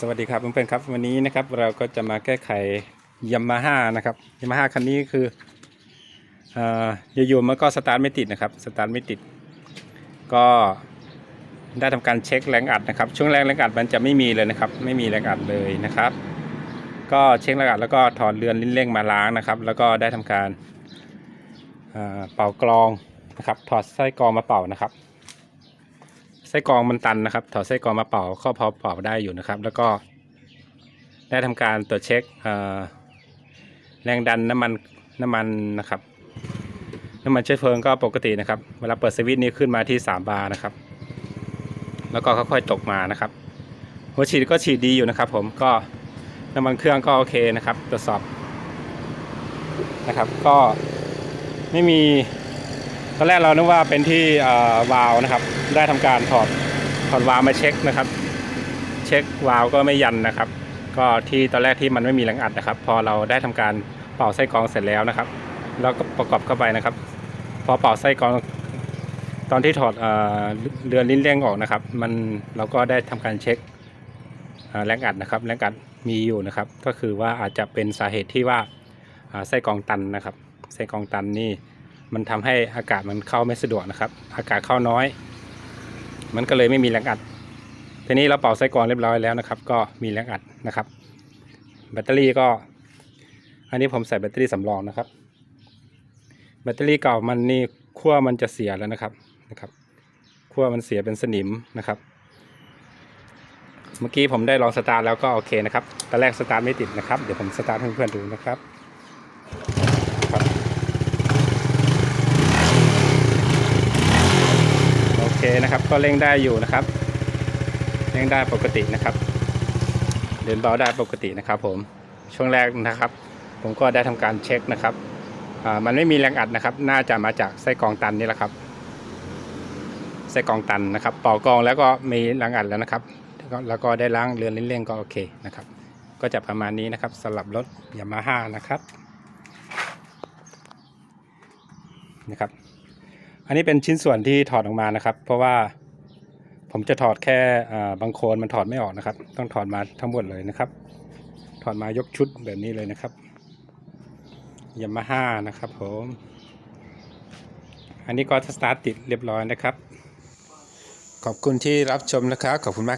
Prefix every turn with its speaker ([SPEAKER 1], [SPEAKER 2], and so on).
[SPEAKER 1] สวัสดีครับเพื่อนๆครับวันนี้นะครับเราก็จะมาแก้ไขยามาฮ่านะครับยามาฮ่าคันนี้คืออยู่ๆมันก็สตาร์ทไม่ติดนะครับสตาร์ทไม่ติด ก็ได้ทำการเช็คแรงอัดนะครับ ช่วงแรงแรงอัดมันจะไม่มีเลยนะครับ ไม่มีแรงอัดเลยนะครับ ก็เช็คแรงอัดแล้วก็ถอดเรือนลิ้นเร่งมาล้างนะครับ แล้วก็ได้ทำการเป่ากรองนะครับ ถอดไส้กรองมาเป่านะครับ ส้กรองมันตันนะครับ ถอดไส้กรองมาเป่าก็พอเป่าได้อยู่นะครับ แล้วก็ได้ทำการตรวจเช็คแรงดันน้ำมันน้ำมันนะครับ น้ำมันเชื้อเพลิงก็ปกตินะครับ เวลาเปิดสวิตช์นี้ขึ้นมาที่ 3 บาร์นะครับ แล้วก็ค่อยๆตกมานะครับ หัวฉีดก็ฉีดดีอยู่นะครับ ผมก็น้ำมันเครื่องก็โอเคนะครับ ตรวจสอบนะครับ ก็ไม่มี ตอนแรกเรานึกว่าเป็นที่วาล์วนะครับ ได้ทำการถอดถอดวาล์วมาเช็คนะครับ เช็ควาล์วก็ไม่ยันนะครับ ก็ที่ตอนแรกที่มันไม่มีแรงอัดนะครับ พอเราได้ทำการเป่าไส้กรองเสร็จแล้วนะครับเราก็ประกอบเข้าไปนะครับ พอเป่าไส้กรองตอนที่ถอดเรือนลิ้นเร่งออกนะครับ มันเราก็ได้ทำการเช็คแรงอัดนะครับแรงอัดมีอยู่นะครับ ก็คือว่าอาจจะเป็นสาเหตุที่ว่าไส้กรองตันนะครับไส้กรองตันนี่ มันทำให้อากาศมันเข้าไม่สะดวกนะครับ อากาศเข้าน้อย มันก็เลยไม่มีแรงอัด ทีนี้เราเป่าไส้กรองเรียบร้อยแล้วนะครับ ก็มีแรงอัดนะครับ แบตเตอรี่ก็ อันนี้ผมใส่แบตเตอรี่สำรองนะครับ แบตเตอรี่เก่ามันนี่ขั้วมันจะเสียแล้วนะครับนะครับขั้วมันเสียเป็นสนิมนะครับ เมื่อกี้ผมได้ลองสตาร์ทแล้วก็โอเคนะครับตอนแรกสตาร์ทไม่ติดนะครับ เดี๋ยวผมสตาร์ทให้เพื่อนดูนะครับ โอเค นะครับ ก็เร่งได้อยู่นะครับเร่งได้ปกตินะครับ เดินเบาได้ปกตินะครับ ผมช่วงแรกนะครับ ผมก็ได้ทำการเช็คนะครับมันไม่มีแรงอัดนะครับ น่าจะมาจากไส้กรองตันนี่แหละครับไส้กรองตันนะครับป่ากองแล้วก็มีแรงอัดแล้วนะครับ แล้วก็ได้ล้างเรือนลิ้นเร่งก็โอเคนะครับ ก็จะประมาณนี้นะครับสำหรับรถยามาฮ่านะครับนะครับ อันนี้เป็นชิ้นส่วนที่ถอดออกมานะครับ เพราะว่าผมจะถอดแค่บางโคนมันถอดไม่ออกนะครับ ต้องถอดมาทั้งหมดเลยนะครับ ถอดมายกชุดแบบนี้เลยนะครับยามาฮ่านะครับผม อันนี้ก็สตาร์ทติดเรียบร้อยนะครับ ขอบคุณที่รับชมนะครับขอบคุณมาก